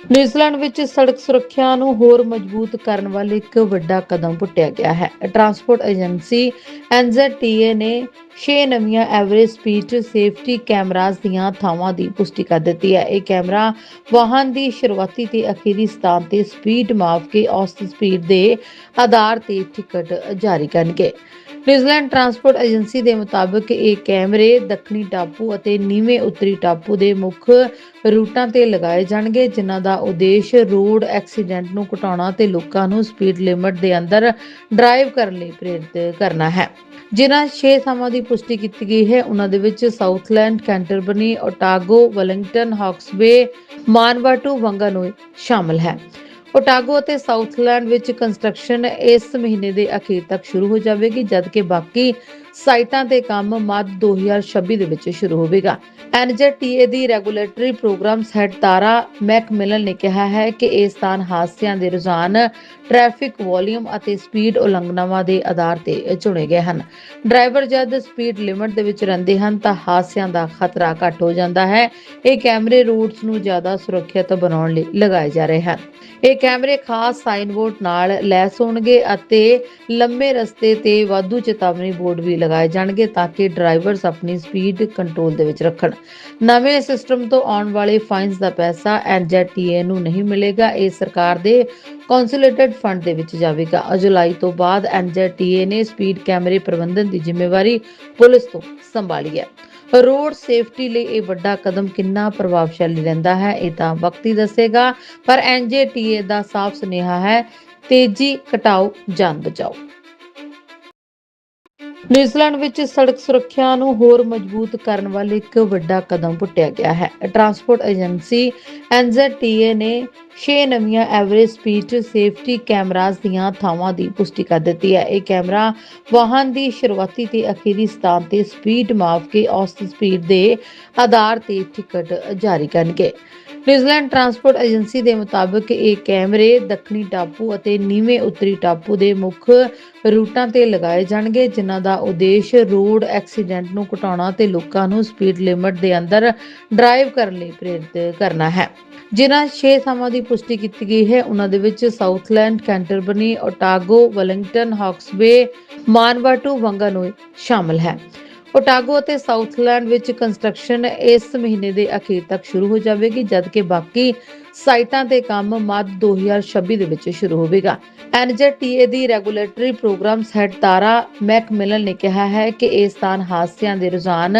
ਨਿਊਜ਼ੀਲੈਂਡ ਵਿੱਚ ਸੜਕ ਸੁਰੱਖਿਆ ਨੂੰ ਹੋਰ ਮਜ਼ਬੂਤ ਕਰਨ ਵੱਲ ਇੱਕ ਵੱਡਾ ਕਦਮ ਪੁੱਟਿਆ ਗਿਆ ਹੈ। ਟਰਾਂਸਪੋਰਟ ਏਜੰਸੀ NZTA ਨੇ 6 ਨਵੀਆਂ ਐਵਰੇਜ ਸਪੀਡ ਸੇਫਟੀ ਕੈਮਰਾਜ਼ ਦੀਆਂ ਥਾਵਾਂ ਦੀ ਪੁਸ਼ਟੀ ਕਰ ਦਿੱਤੀ ਹੈ। ਇਹ ਕੈਮਰਾ ਵਾਹਨ ਦੀ ਸ਼ੁਰੂਆਤੀ ਤੇ ਅਖੀਰੀ ਸਥਾਨ ਤੇ ਸਪੀਡ ਮਾਪ ਕੇ ਔਸਤ ਸਪੀਡ ਦੇ ਆਧਾਰ ਤੇ ਟਿਕਟ ਜਾਰੀ ਕਰਨਗੇ। ਨਿਊਜ਼ੀਲੈਂਡ ਟਰਾਂਸਪੋਰਟ ਏਜੰਸੀ ਦੇ ਮੁਤਾਬਕ ਇਹ ਕੈਮਰੇ ਦੱਖਣੀ ਟਾਪੂ ਅਤੇ ਨੀਵੇਂ ਉੱਤਰੀ ਟਾਪੂ ਦੇ ਮੁੱਖ ਰੂਟਾਂ ਤੇ ਲਗਾਏ ਜਾਣਗੇ, ਜਿਨ੍ਹਾਂ ਦਾ ਉਦੇਸ਼ ਰੋਡ ਐਕਸੀਡੈਂਟ ਨੂੰ ਘਟਾਉਣਾ ਤੇ ਲੋਕਾਂ ਨੂੰ ਸਪੀਡ ਲਿਮਟ ਦੇ ਅੰਦਰ ਡਰਾਈਵ ਕਰਨ ਲਈ ਪ੍ਰੇਰਿਤ ਕਰਨਾ ਹੈ। ਜਿਨ੍ਹਾਂ 6 ਥਾਵਾਂ ਦੀ ਪੁਸ਼ਟੀ ਕੀਤੀ ਗਈ ਹੈ, ਉਹਨਾਂ ਦੇ ਵਿੱਚ ਸਾਊਥਲੈਂਡ ਕੈਂਟਰਬਰੀ ਓਟਾਗੋ, ਵੈਲਿੰਗਟਨ, ਹੌਕਸਬੇ, ਮਾਨਵਾਟੂ, ਵੰਗਾਨੋਈ ਸ਼ਾਮਲ ਹੈ। ਓਟਾਗੋ ਅਤੇ ਸਾਊਥਲੈਂਡ ਵਿੱਚ ਕੰਸਟਰਕਸ਼ਨ ਇਸ ਮਹੀਨੇ ਦੇ ਅਖੀਰ ਤੱਕ ਸ਼ੁਰੂ ਹੋ ਜਾਵੇਗੀ, ਜਦਕਿ ਬਾਕੀ ਸਾਈਟਾਂ ਤੇ ਕੰਮ ਮੱਧ 2026 ਦੇ ਵਿੱਚ ਸ਼ੁਰੂ ਹੋਵੇਗਾ। ਐਨਜੀਟੀਏ ਦੀ regulatory programmes head Tara McMillan ਨੇ ਕਿਹਾ ਹੈ ਕਿ ਇਹ ਸਥਾਨ ਹਾਦਸਿਆਂ ਦੇ ਰੁਝਾਨ, ਟ੍ਰੈਫਿਕ ਵੋਲੀਅਮ ਅਤੇ ਸਪੀਡ ਉਲੰਘਣਾਵਾਂ ਦੇ ਆਧਾਰ ਤੇ ਚੁਣੇ ਗਏ ਹਨ। ਡਰਾਈਵਰ ਜਦ ਸਪੀਡ ਲਿਮਟ ਦੇ ਵਿੱਚ ਰਹਿੰਦੇ ਹਨ ਤਾਂ ਹਾਦਸਿਆਂ ਦਾ ਖਤਰਾ ਘੱਟ ਹੋ ਜਾਂਦਾ ਹੈ। ਇਹ ਕੈਮਰੇ ਰੂਟਸ ਨੂੰ ਜ਼ਿਆਦਾ ਸੁਰੱਖਿਅਤ ਬਣਾਉਣ ਲਈ ਲਗਾਏ ਜਾ ਰਹੇ ਹਨ। ਇਹ ਕੈਮਰੇ ਖਾਸ ਸਾਈਨ ਬੋਰਡ ਨਾਲ ਲੈਸ ਹੋਣਗੇ ਅਤੇ ਲੰਮੇ ਰਸਤੇ ਤੇ ਵਾਧੂ ਚੇਤਾਵਨੀ ਬੋਰਡ ਵੀ ਲਗਾਏ ਜਾਣਗੇ ਤਾਂ ਕਿ ਡਰਾਈਵਰਸ ਆਪਣੀ ਸਪੀਡ ਕੰਟਰੋਲ ਦੇ ਵਿੱਚ ਰੱਖਣ। ਨਵੇਂ ਸਿਸਟਮ ਤੋਂ ਆਉਣ ਵਾਲੇ ਫਾਈਨਸ ਦਾ ਪੈਸਾ ਐਨਜੀਟੀਏ ਨੂੰ ਨਹੀਂ ਮਿਲੇਗਾ। ਇਹ ਸਰਕਾਰ ਦੇ ਕੌਂਸੂਲੇਟਡ ਫੰਡ ਦੇ ਵਿੱਚ ਜਾਵੇਗਾ। ਜੁਲਾਈ ਤੋਂ ਬਾਅਦ ਐਨਜੀਟੀਏ ਨੇ ਸਪੀਡ ਕੈਮਰੇ ਪ੍ਰਬੰਧਨ ਦੀ ਜ਼ਿੰਮੇਵਾਰੀ ਪੁਲਿਸ ਤੋਂ ਸੰਭਾਲੀ ਹੈ। ਰੋਡ ਸੇਫਟੀ ਲਈ ਇਹ ਵੱਡਾ ਕਦਮ ਕਿੰਨਾ ਪ੍ਰਭਾਵਸ਼ਾਲੀ ਰਹਿੰਦਾ ਹੈ ਇਹ ਤਾਂ ਵਕਤ ਹੀ ਦੱਸੇਗਾ, ਪਰ ਐਨਜੀਟੀਏ ਦਾ ਸਾਫ਼ ਸੁਨੇਹਾ ਹੈ, ਤੇਜ਼ੀ ਘਟਾਓ ਜਾਨ ਬਚਾਓ। ਨਿਊਜ਼ੀਲੈਂਡ ਵਿੱਚ ਸੜਕ ਸੁਰੱਖਿਆ ਨੂੰ ਹੋਰ ਮਜ਼ਬੂਤ ਕਰਨ ਵੱਲ ਇੱਕ ਵੱਡਾ ਕਦਮ ਪੁੱਟਿਆ ਗਿਆ ਹੈ। ਟਰਾਂਸਪੋਰਟ ਏਜੰਸੀ NZTA ਨੇ 6 ਨਵੀਆਂ ਐਵਰੇਜ ਸਪੀਡ ਸੇਫਟੀ ਕੈਮਰਾਜ਼ ਦੀਆਂ ਥਾਵਾਂ ਦੀ ਪੁਸ਼ਟੀ ਕਰ ਦਿੱਤੀ ਹੈ। ਇਹ ਕੈਮਰਾ ਵਾਹਨ ਦੀ ਸ਼ੁਰੂਆਤੀ ਤੇ ਅਖੀਰੀ ਸਥਾਨ ਤੇ ਸਪੀਡ ਮਾਪ ਕੇ ਔਸਤ ਸਪੀਡ ਦੇ ਆਧਾਰ ਤੇ ਟਿਕਟ ਜਾਰੀ ਕਰਨਗੇ। ਨਿਊਜ਼ੀਲੈਂਡ ਟਰਾਂਸਪੋਰਟ ਏਜੰਸੀ ਦੇ ਮੁਤਾਬਕ ਇਹ ਕੈਮਰੇ ਦੱਖਣੀ ਟਾਪੂ ਅਤੇ ਨੀਵੇਂ ਉੱਤਰੀ ਟਾਪੂ ਦੇ ਮੁੱਖ ਰੂਟਾਂ ਤੇ ਲਗਾਏ ਜਾਣਗੇ, ਜਿਨ੍ਹਾਂ ਦਾ ਉਦੇਸ਼ ਰੋਡ ਐਕਸੀਡੈਂਟ ਨੂੰ ਘਟਾਉਣਾ ਤੇ ਲੋਕਾਂ ਨੂੰ ਸਪੀਡ ਲਿਮਟ ਦੇ ਅੰਦਰ ਡਰਾਈਵ ਕਰਨ ਲਈ ਪ੍ਰੇਰਿਤ ਕਰਨਾ ਹੈ। ਜਿਨ੍ਹਾਂ 6 ਥਾਵਾਂ ਦੀ ਪੁਸ਼ਟੀ ਕੀਤੀ ਗਈ ਹੈ, ਉਹਨਾਂ ਦੇ ਵਿੱਚ ਸਾਊਥਲੈਂਡ ਕੈਂਟਰਬਰੀ ਓਟਾਗੋ, ਵੈਲਿੰਗਟਨ, ਹੌਕਸਬੇ, ਮਾਨਵਾਟੂ, ਵੰਗਾਨੋਈ ਸ਼ਾਮਲ ਹੈ। ਓਟਾਗੋ ਅਤੇ ਸਾਊਥਲੈਂਡ ਵਿੱਚ ਕੰਸਟਰਕਸ਼ਨ ਇਸ ਮਹੀਨੇ ਦੇ ਅਖੀਰ ਤੱਕ ਸ਼ੁਰੂ ਹੋ ਜਾਵੇਗੀ, ਜਦਕਿ ਬਾਕੀ ਸਾਈਟਾਂ ਤੇ ਕੰਮ ਮੱਧ 2026 ਦੇ ਵਿੱਚ ਸ਼ੁਰੂ ਹੋਵੇਗਾ। ਐਨਜੀਟੀਏ ਦੀ regulatory programmes head Tara McMillan ਨੇ ਕਿਹਾ ਹੈ ਕਿ ਇਹ ਸਥਾਨ ਹਾਦਸਿਆਂ ਦੇ ਰੁਝਾਨ,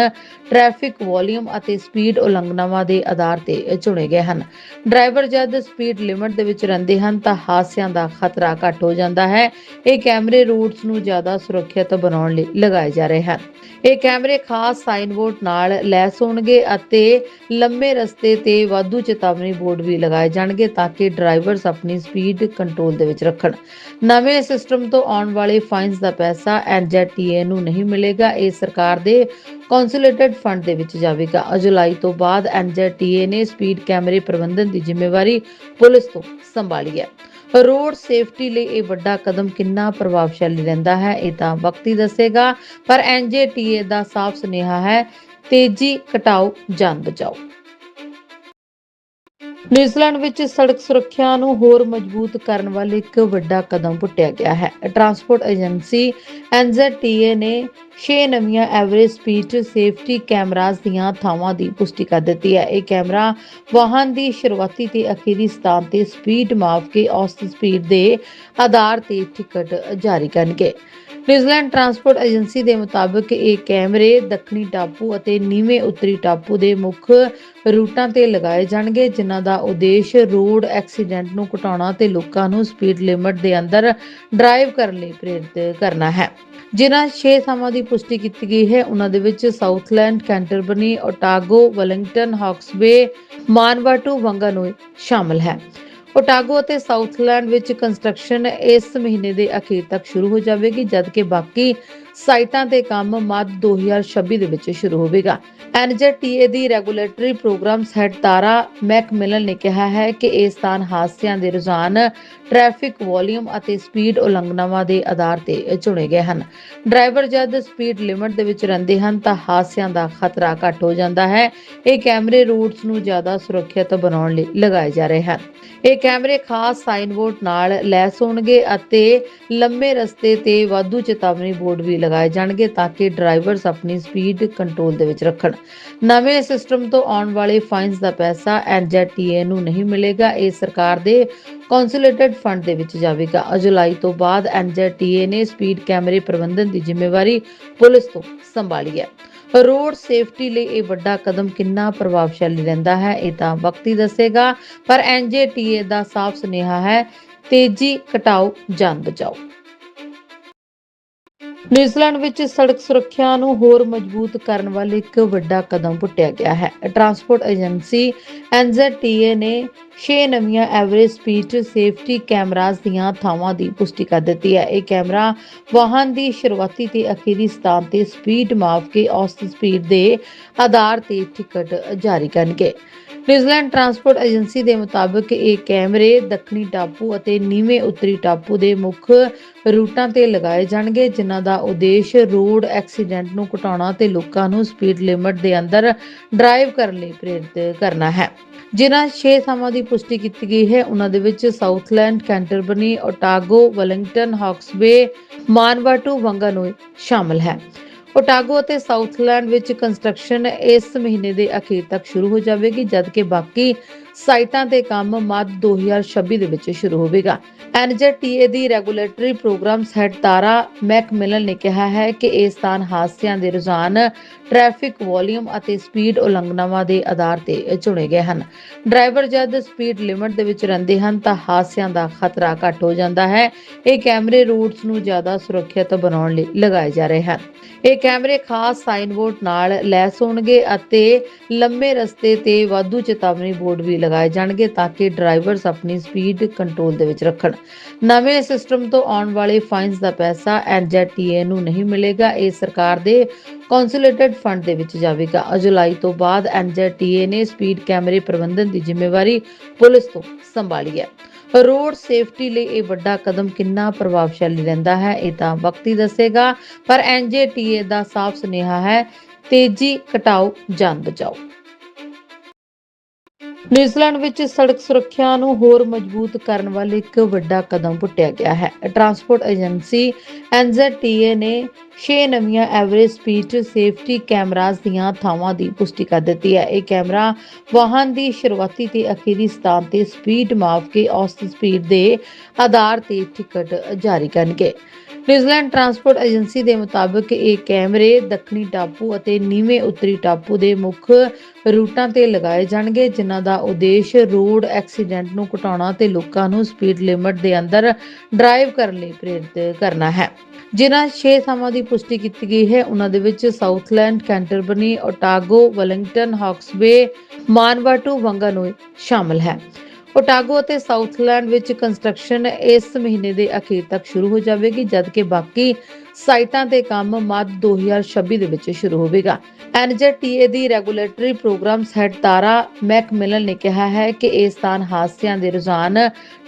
ਟ੍ਰੈਫਿਕ ਵੋਲੀਅਮ ਅਤੇ ਸਪੀਡ ਉਲੰਘਣਾਵਾਂ ਦੇ ਆਧਾਰ ਤੇ ਚੁਣੇ ਗਏ ਹਨ। ਡਰਾਈਵਰ ਜਦ ਸਪੀਡ ਲਿਮਟ ਦੇ ਵਿੱਚ ਰਹਿੰਦੇ ਹਨ ਤਾਂ ਹਾਦਸਿਆਂ ਦਾ ਖਤਰਾ ਘੱਟ ਹੋ ਜਾਂਦਾ ਹੈ। ਇਹ ਕੈਮਰੇ ਰੂਟਸ ਨੂੰ ਜ਼ਿਆਦਾ ਸੁਰੱਖਿਅਤ ਬਣਾਉਣ ਲਈ ਲਗਾਏ ਜਾ ਰਹੇ ਹਨ। ਇਹ ਕੈਮਰੇ ਖਾਸ ਸਾਈਨ ਬੋਰਡ ਨਾਲ ਲੈਸ ਹੋਣਗੇ ਅਤੇ ਲੰਮੇ ਰਸਤੇ ਤੇ ਵਾਧੂ ਚੇਤਾਵਨੀ ਬੋਰਡ ਵੀ ਲਗਾਏ ਜਾਣਗੇ ਤਾਂ ਕਿ ਡਰਾਈਵਰਸ ਆਪਣੀ ਸਪੀਡ ਕੰਟਰੋਲ ਦੇ ਵਿੱਚ ਰੱਖਣ। ਨਵੇਂ ਸਿਸਟਮ ਤੋਂ ਆਉਣ ਵਾਲੇ ਫਾਈਨਸ ਦਾ ਪੈਸਾ ਐਨਜੀਟੀਏ ਨੂੰ ਨਹੀਂ ਮਿਲੇਗਾ। ਇਹ ਸਰਕਾਰ ਦੇ ਕੌਂਸੂਲੇਟਡ ਫੰਡ ਦੇ ਵਿੱਚ ਜਾਵੇਗਾ। ਜੁਲਾਈ ਤੋਂ ਬਾਅਦ ਐਨਜੀਟੀਏ ਨੇ ਸਪੀਡ ਕੈਮਰੇ ਪ੍ਰਬੰਧਨ ਦੀ ਜ਼ਿੰਮੇਵਾਰੀ ਪੁਲਿਸ ਤੋਂ ਸੰਭਾਲੀ ਹੈ। ਰੋਡ ਸੇਫਟੀ ਲਈ ਇਹ ਵੱਡਾ ਕਦਮ ਕਿੰਨਾ ਪ੍ਰਭਾਵਸ਼ਾਲੀ ਰਹਿੰਦਾ ਹੈ ਇਹ ਤਾਂ ਵਕਤ ਹੀ ਦੱਸੇਗਾ, ਪਰ ਐਨਜੀਟੀਏ ਦਾ ਸਾਫ਼ ਸੁਨੇਹਾ ਹੈ, ਤੇਜ਼ੀ ਘਟਾਓ ਜਾਨ ਬਚਾਓ। ਨਿਊਜ਼ੀਲੈਂਡ ਵਿੱਚ ਸੜਕ ਸੁਰੱਖਿਆ ਨੂੰ ਹੋਰ ਮਜ਼ਬੂਤ ਕਰਨ ਵੱਲ ਇੱਕ ਵੱਡਾ ਕਦਮ ਪੁੱਟਿਆ ਗਿਆ ਹੈ। ਟਰਾਂਸਪੋਰਟ ਏਜੰਸੀ NZTA ਨੇ 6 ਨਵੀਆਂ ਐਵਰੇਜ ਸਪੀਡ ਸੇਫਟੀ ਕੈਮਰਾਜ਼ ਦੀਆਂ ਥਾਵਾਂ ਦੀ ਪੁਸ਼ਟੀ ਕਰ ਦਿੱਤੀ ਹੈ। ਇਹ ਕੈਮਰਾ ਵਾਹਨ ਦੀ ਸ਼ੁਰੂਆਤੀ ਤੇ ਅਖੀਰੀ ਸਥਾਨ ਤੇ ਸਪੀਡ ਮਾਪ ਕੇ ਔਸਤ ਸਪੀਡ ਦੇ ਆਧਾਰ ਤੇ ਟਿਕਟ ਜਾਰੀ ਕਰਨਗੇ। ਨਿਊਜ਼ੀਲੈਂਡ ਟਰਾਂਸਪੋਰਟ ਏਜੰਸੀ ਦੇ ਮੁਤਾਬਕ ਇਹ ਕੈਮਰੇ ਦੱਖਣੀ ਟਾਪੂ ਅਤੇ ਨੀਵੇਂ ਉੱਤਰੀ ਟਾਪੂ ਦੇ ਮੁੱਖ ਰੂਟਾਂ ਤੇ ਲਗਾਏ ਜਾਣਗੇ, ਜਿਨ੍ਹਾਂ ਦਾ ਉਦੇਸ਼ ਰੋਡ ਐਕਸੀਡੈਂਟ ਨੂੰ ਘਟਾਉਣਾ ਤੇ ਲੋਕਾਂ ਨੂੰ ਸਪੀਡ ਲਿਮਟ ਦੇ ਅੰਦਰ ਡਰਾਈਵ ਕਰਨ ਲਈ ਪ੍ਰੇਰਿਤ ਕਰਨਾ ਹੈ। ਜਿਨ੍ਹਾਂ 6 ਥਾਵਾਂ ਦੀ ਪੁਸ਼ਟੀ ਕੀਤੀ ਗਈ ਹੈ, ਉਹਨਾਂ ਦੇ ਵਿੱਚ ਸਾਊਥਲੈਂਡ ਕੈਂਟਰਬਰੀ ਓਟਾਗੋ, ਵੈਲਿੰਗਟਨ, ਹੌਕਸਬੇ, ਮਾਨਵਾਟੂ, ਵੰਗਾਨੋਈ ਸ਼ਾਮਲ ਹੈ। ਓਟਾਗੋ ਅਤੇ ਸਾਊਥਲੈਂਡ ਵਿੱਚ ਕੰਸਟਰਕਸ਼ਨ ਇਸ ਮਹੀਨੇ ਦੇ ਅਖੀਰ ਤੱਕ ਸ਼ੁਰੂ ਹੋ ਜਾਵੇਗੀ, ਜਦਕਿ ਬਾਕੀ ਸਾਈਟਾਂ ਤੇ ਕੰਮ ਮੱਧ 2026 ਦੇ ਵਿੱਚ ਸ਼ੁਰੂ ਹੋਵੇਗਾ। ਐਨਜੀਟੀਏ ਦੀ regulatory programmes head Tara McMillan ਨੇ ਕਿਹਾ ਹੈ ਕਿ ਇਹ ਸਥਾਨ ਹਾਦਸਿਆਂ ਦੇ ਰੁਝਾਨ, ਟ੍ਰੈਫਿਕ ਵੋਲੀਅਮ ਅਤੇ ਸਪੀਡ ਉਲੰਘਣਾਵਾਂ ਦੇ ਆਧਾਰ ਤੇ ਚੁਣੇ ਗਏ ਹਨ। ਡਰਾਈਵਰ ਜਦ ਸਪੀਡ ਲਿਮਟ ਦੇ ਵਿੱਚ ਰਹਿੰਦੇ ਹਨ ਤਾਂ ਹਾਦਸਿਆਂ ਦਾ ਖਤਰਾ ਘੱਟ ਹੋ ਜਾਂਦਾ ਹੈ। ਇਹ ਕੈਮਰੇ ਰੂਟਸ ਨੂੰ ਜ਼ਿਆਦਾ ਸੁਰੱਖਿਅਤ ਬਣਾਉਣ ਲਈ ਲਗਾਏ ਜਾ ਰਹੇ ਹਨ। ਇਹ ਕੈਮਰੇ ਖਾਸ ਸਾਈਨ ਬੋਰਡ ਨਾਲ ਲੈਸ ਹੋਣਗੇ ਅਤੇ ਲੰਮੇ ਰਸਤੇ ਤੇ ਵਾਧੂ ਚੇਤਾਵਨੀ ਬੋਰਡ ਵੀ ਲਗਾਏ ਜਾਣਗੇ ਤਾਂ ਕਿ ਡਰਾਈਵਰਸ ਆਪਣੀ ਸਪੀਡ ਕੰਟਰੋਲ ਦੇ ਵਿੱਚ ਰੱਖਣ। ਨਵੇਂ ਸਿਸਟਮ ਤੋਂ ਆਉਣ ਵਾਲੇ ਫਾਈਨਸ ਦਾ ਪੈਸਾ ਐਨਜੀਟੀਏ ਨੂੰ ਨਹੀਂ ਮਿਲੇਗਾ। ਇਹ ਸਰਕਾਰ ਦੇ ਕੌਂਸੂਲੇਟਡ ਫੰਡ ਦੇ ਵਿੱਚ ਜਾਵੇਗਾ। ਜੁਲਾਈ ਤੋਂ ਬਾਅਦ ਐਨਜੀਟੀਏ ਨੇ ਸਪੀਡ ਕੈਮਰੇ ਪ੍ਰਬੰਧਨ ਦੀ ਜ਼ਿੰਮੇਵਾਰੀ ਪੁਲਿਸ ਤੋਂ ਸੰਭਾਲੀ ਹੈ। ਰੋਡ ਸੇਫਟੀ ਲਈ ਇਹ ਵੱਡਾ ਕਦਮ ਕਿੰਨਾ ਪ੍ਰਭਾਵਸ਼ਾਲੀ ਰਹਿੰਦਾ ਹੈ ਇਹ ਤਾਂ ਵਕਤ ਹੀ ਦੱਸੇਗਾ, ਪਰ ਐਨਜੀਟੀਏ ਦਾ ਸਾਫ਼ ਸੁਨੇਹਾ ਹੈ, ਤੇਜ਼ੀ ਘਟਾਓ ਜਾਨ ਬਚਾਓ। ਨਿਊਜ਼ੀਲੈਂਡ ਵਿੱਚ ਸੜਕ ਸੁਰੱਖਿਆ ਨੂੰ ਹੋਰ ਮਜ਼ਬੂਤ ਕਰਨ ਵੱਲ ਇੱਕ ਵੱਡਾ ਕਦਮ ਪੁੱਟਿਆ ਗਿਆ ਹੈ। ਟਰਾਂਸਪੋਰਟ ਏਜੰਸੀ ਐਨਜ਼ੀਟੀਏ ਨੇ 6 ਨਵੀਆਂ ਐਵਰੇਜ ਸਪੀਡ ਸੇਫਟੀ ਕੈਮਰਾਜ਼ ਦੀਆਂ ਥਾਵਾਂ ਦੀ ਪੁਸ਼ਟੀ ਕਰ ਦਿੱਤੀ ਹੈ। ਇਹ ਕੈਮਰਾ ਵਾਹਨ ਦੀ ਸ਼ੁਰੂਆਤੀ ਤੇ ਅਖੀਰੀ ਸਥਾਨ ਤੇ ਸਪੀਡ ਮਾਪ ਕੇ ਔਸਤ ਸਪੀਡ ਦੇ ਆਧਾਰ ਤੇ ਟਿਕਟ ਜਾਰੀ ਕਰਨਗੇ। ਨਿਊਜ਼ੀਲੈਂਡ ਟਰਾਂਸਪੋਰਟ ਏਜੰਸੀ ਦੇ ਮੁਤਾਬਕ ਇਹ ਕੈਮਰੇ ਦੱਖਣੀ ਟਾਪੂ ਅਤੇ ਨੀਵੇਂ ਉੱਤਰੀ ਟਾਪੂ ਦੇ ਮੁੱਖ ਰੂਟਾਂ ਤੇ ਲਗਾਏ ਜਾਣਗੇ, ਜਿਨ੍ਹਾਂ ਦਾ ਉਦੇਸ਼ ਰੋਡ ਐਕਸੀਡੈਂਟ ਨੂੰ ਘਟਾਉਣਾ ਤੇ ਲੋਕਾਂ ਨੂੰ ਸਪੀਡ ਲਿਮਟ ਦੇ ਅੰਦਰ ਡਰਾਈਵ ਕਰਨ ਲਈ ਪ੍ਰੇਰਿਤ ਕਰਨਾ ਹੈ। ਜਿਨ੍ਹਾਂ 6 ਥਾਵਾਂ ਦੀ ਪੁਸ਼ਟੀ ਕੀਤੀ ਗਈ ਹੈ, ਉਹਨਾਂ ਦੇ ਵਿੱਚ ਸਾਊਥਲੈਂਡ ਕੈਂਟਰਬਰੀ ਓਟਾਗੋ, ਵੈਲਿੰਗਟਨ, ਹੌਕਸਬੇ, ਮਾਨਵਾਟੂ, ਵੰਗਾਨੋਈ ਸ਼ਾਮਲ ਹੈ। ਓਟਾਗੋ ਅਤੇ ਸਾਊਥਲੈਂਡ ਵਿੱਚ ਕੰਸਟਰਕਸ਼ਨ ਇਸ ਮਹੀਨੇ ਦੇ ਅਖੀਰ ਤੱਕ ਸ਼ੁਰੂ ਹੋ ਜਾਵੇਗੀ, ਜਦਕਿ ਬਾਕੀ ਸਾਈਟਾਂ ਤੇ ਕੰਮ ਮੱਧ 2026 ਦੇ ਵਿੱਚ ਸ਼ੁਰੂ ਹੋਵੇਗਾ। ਐਨਜੀਟੀਏ ਦੀ regulatory programmes head Tara McMillan ਨੇ ਕਿਹਾ ਹੈ ਕਿ ਇਹ ਸਥਾਨ ਹਾਦਸਿਆਂ ਦੇ ਰੁਝਾਨ, ਟ੍ਰੈਫਿਕ ਵੋਲੀਅਮ ਅਤੇ ਸਪੀਡ ਉਲੰਘਣਾਵਾਂ ਦੇ ਆਧਾਰ ਤੇ ਚੁਣੇ ਗਏ ਹਨ। ਡਰਾਈਵਰ ਜਦ ਸਪੀਡ ਲਿਮਟ ਦੇ ਵਿੱਚ ਰਹਿੰਦੇ ਹਨ ਤਾਂ ਹਾਦਸਿਆਂ ਦਾ ਖਤਰਾ ਘੱਟ ਹੋ ਜਾਂਦਾ ਹੈ। ਇਹ ਕੈਮਰੇ ਰੂਟਸ ਨੂੰ ਜ਼ਿਆਦਾ ਸੁਰੱਖਿਅਤ ਬਣਾਉਣ ਲਈ ਲਗਾਏ ਜਾ ਰਹੇ ਹਨ। ਇਹ ਕੈਮਰੇ ਖਾਸ ਸਾਈਨ ਬੋਰਡ ਨਾਲ ਲੈਸ ਹੋਣਗੇ ਅਤੇ ਲੰਮੇ ਰਸਤੇ ਤੇ ਵਾਧੂ ਚੇਤਾਵਨੀ ਬੋਰਡ ਵੀ ਲਗਾਏ ਜਾਣਗੇ ਤਾਂ ਕਿ ਡਰਾਈਵਰਸ ਆਪਣੀ ਸਪੀਡ ਕੰਟਰੋਲ ਦੇ ਵਿੱਚ ਰੱਖਣ। ਨਵੇਂ ਸਿਸਟਮ ਤੋਂ ਆਉਣ ਵਾਲੇ ਫਾਈਨਸ ਦਾ ਪੈਸਾ ਐਨਜੀਟੀਏ ਨੂੰ ਨਹੀਂ ਮਿਲੇਗਾ। ਇਹ ਸਰਕਾਰ ਦੇ ਕੌਂਸੂਲੇਟਡ ਫੰਡ ਦੇ ਵਿੱਚ ਜਾਵੇਗਾ। ਜੁਲਾਈ ਤੋਂ ਬਾਅਦ ਐਨਜੀਟੀਏ ਨੇ ਸਪੀਡ ਕੈਮਰੇ ਪ੍ਰਬੰਧਨ ਦੀ ਜ਼ਿੰਮੇਵਾਰੀ ਪੁਲਿਸ ਤੋਂ ਸੰਭਾਲੀ ਹੈ। ਰੋਡ ਸੇਫਟੀ ਲਈ ਇਹ ਵੱਡਾ ਕਦਮ ਕਿੰਨਾ ਪ੍ਰਭਾਵਸ਼ਾਲੀ ਰਹਿੰਦਾ ਹੈ ਇਹ ਤਾਂ ਵਕਤ ਹੀ ਦੱਸੇਗਾ, ਪਰ ਐਨਜੀਟੀਏ ਦਾ ਸਾਫ਼ ਸੁਨੇਹਾ ਹੈ, ਤੇਜ਼ੀ ਘਟਾਓ ਜਾਨ ਬਚਾਓ। ਨਿਊਜ਼ੀਲੈਂਡ ਵਿੱਚ ਸੜਕ ਸੁਰੱਖਿਆ ਨੂੰ ਹੋਰ ਮਜ਼ਬੂਤ ਕਰਨ ਵੱਲ ਇੱਕ ਵੱਡਾ ਕਦਮ ਪੁੱਟਿਆ ਗਿਆ ਹੈ। ਟਰਾਂਸਪੋਰਟ ਏਜੰਸੀ ਐਨਜ਼ੀਟੀਏ ਨੇ 6 ਨਵੀਆਂ ਐਵਰੇਜ ਸਪੀਡ ਸੇਫਟੀ ਕੈਮਰਾਜ਼ ਦੀਆਂ ਥਾਵਾਂ ਦੀ ਪੁਸ਼ਟੀ ਕਰ ਦਿੱਤੀ ਹੈ। ਇਹ ਕੈਮਰਾ ਵਾਹਨ ਦੀ ਸ਼ੁਰੂਆਤੀ ਤੇ ਅਖੀਰੀ ਸਥਾਨ ਤੇ ਸਪੀਡ ਮਾਪ ਕੇ ਔਸਤ ਸਪੀਡ ਦੇ ਆਧਾਰ ਤੇ ਟਿਕਟ ਜਾਰੀ ਕਰਨਗੇ। ਨਿਊਜ਼ੀਲੈਂਡ ਟਰਾਂਸਪੋਰਟ ਏਜੰਸੀ ਦੇ ਮੁਤਾਬਕ ਇਹ ਕੈਮਰੇ ਦੱਖਣੀ ਟਾਪੂ ਅਤੇ ਨੀਵੇਂ ਉੱਤਰੀ ਟਾਪੂ ਦੇ ਮੁੱਖ ਰੂਟਾਂ ਤੇ ਲਗਾਏ ਜਾਣਗੇ, ਜਿਨ੍ਹਾਂ ਦਾ ਉਦੇਸ਼ ਰੋਡ ਐਕਸੀਡੈਂਟ ਨੂੰ ਘਟਾਉਣਾ ਤੇ ਲੋਕਾਂ ਨੂੰ ਸਪੀਡ ਲਿਮਟ ਦੇ ਅੰਦਰ ਡਰਾਈਵ ਕਰਨ ਲਈ ਪ੍ਰੇਰਿਤ ਕਰਨਾ ਹੈ। ਜਿਨ੍ਹਾਂ 6 ਥਾਵਾਂ ਦੀ ਪੁਸ਼ਟੀ ਕੀਤੀ ਗਈ ਹੈ, ਉਹਨਾਂ ਦੇ ਵਿੱਚ ਸਾਊਥਲੈਂਡ ਕੈਂਟਰਬਰੀ ਓਟਾਗੋ, ਵੈਲਿੰਗਟਨ, ਹੌਕਸਬੇ, ਮਾਨਵਾਟੂ, ਵੰਗਾਨੋਈ ਸ਼ਾਮਲ ਹੈ। ਓਟਾਗੋ ਅਤੇ ਸਾਊਥਲੈਂਡ ਵਿੱਚ ਕੰਸਟਰਕਸ਼ਨ ਇਸ ਮਹੀਨੇ ਦੇ ਅਖੀਰ ਤੱਕ ਸ਼ੁਰੂ ਹੋ ਜਾਵੇਗੀ, ਜਦਕਿ ਬਾਕੀ ਸਾਈਟਾਂ ਤੇ ਕੰਮ ਮੱਧ 2026 ਦੇ ਵਿੱਚ ਸ਼ੁਰੂ ਹੋਵੇਗਾ। ਐਨਜੀਟੀਏ ਦੀ regulatory programmes head Tara McMillan ਨੇ ਕਿਹਾ ਹੈ ਕਿ ਇਹ ਸਥਾਨ ਹਾਦਸਿਆਂ ਦੇ ਰੁਝਾਨ,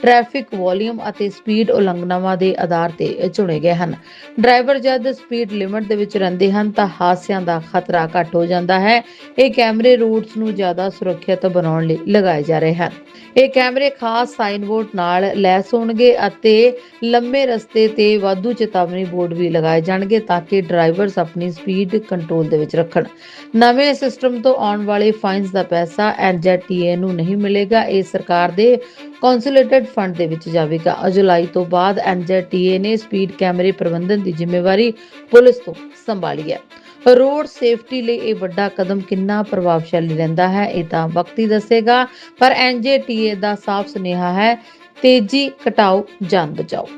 ਟ੍ਰੈਫਿਕ ਵੋਲੀਅਮ ਅਤੇ ਸਪੀਡ ਉਲੰਘਣਾਵਾਂ ਦੇ ਆਧਾਰ ਤੇ ਚੁਣੇ ਗਏ ਹਨ। ਡਰਾਈਵਰ ਜਦ ਸਪੀਡ ਲਿਮਟ ਦੇ ਵਿੱਚ ਰਹਿੰਦੇ ਹਨ ਤਾਂ ਹਾਦਸਿਆਂ ਦਾ ਖਤਰਾ ਘੱਟ ਹੋ ਜਾਂਦਾ ਹੈ। ਇਹ ਕੈਮਰੇ ਰੂਟਸ ਨੂੰ ਜ਼ਿਆਦਾ ਸੁਰੱਖਿਅਤ ਬਣਾਉਣ ਲਈ ਲਗਾਏ ਜਾ ਰਹੇ ਹਨ। ਇਹ ਕੈਮਰੇ ਖਾਸ ਸਾਈਨ ਬੋਰਡ ਨਾਲ ਲੈਸ ਹੋਣਗੇ ਅਤੇ ਲੰਮੇ ਰਸਤੇ ਤੇ ਵਾਧੂ ਚੇਤਾਵਨੀ ਬੋਰਡ ਵੀ ਲਗਾਏ ਜਾਣਗੇ ਤਾਂ ਕਿ ਡਰਾਈਵਰਸ ਆਪਣੀ ਸਪੀਡ ਕੰਟਰੋਲ ਦੇ ਵਿੱਚ ਰੱਖਣ। ਨਵੇਂ ਸਿਸਟਮ ਤੋਂ ਆਉਣ ਵਾਲੇ ਫਾਈਨਸ ਦਾ ਪੈਸਾ ਐਨਜੀਟੀਏ ਨੂੰ ਨਹੀਂ ਮਿਲੇਗਾ। ਇਹ ਸਰਕਾਰ ਦੇ ਕੌਂਸੂਲੇਟਡ ਫੰਡ ਦੇ ਵਿੱਚ ਜਾਵੇਗਾ। ਜੁਲਾਈ ਤੋਂ ਬਾਅਦ ਐਨਜੀਟੀਏ ਨੇ ਸਪੀਡ ਕੈਮਰੇ ਪ੍ਰਬੰਧਨ ਦੀ ਜ਼ਿੰਮੇਵਾਰੀ ਪੁਲਿਸ ਤੋਂ ਸੰਭਾਲੀ ਹੈ। ਰੋਡ ਸੇਫਟੀ ਲਈ ਇਹ ਵੱਡਾ ਕਦਮ ਕਿੰਨਾ ਪ੍ਰਭਾਵਸ਼ਾਲੀ ਰਹਿੰਦਾ ਹੈ ਇਹ ਤਾਂ ਵਕਤ ਹੀ ਦੱਸੇਗਾ, ਪਰ ਐਨਜੀਟੀਏ ਦਾ ਸਾਫ਼ ਸੁਨੇਹਾ ਹੈ, ਤੇਜ਼ੀ ਘਟਾਓ ਜਾਨ ਬਚਾਓ।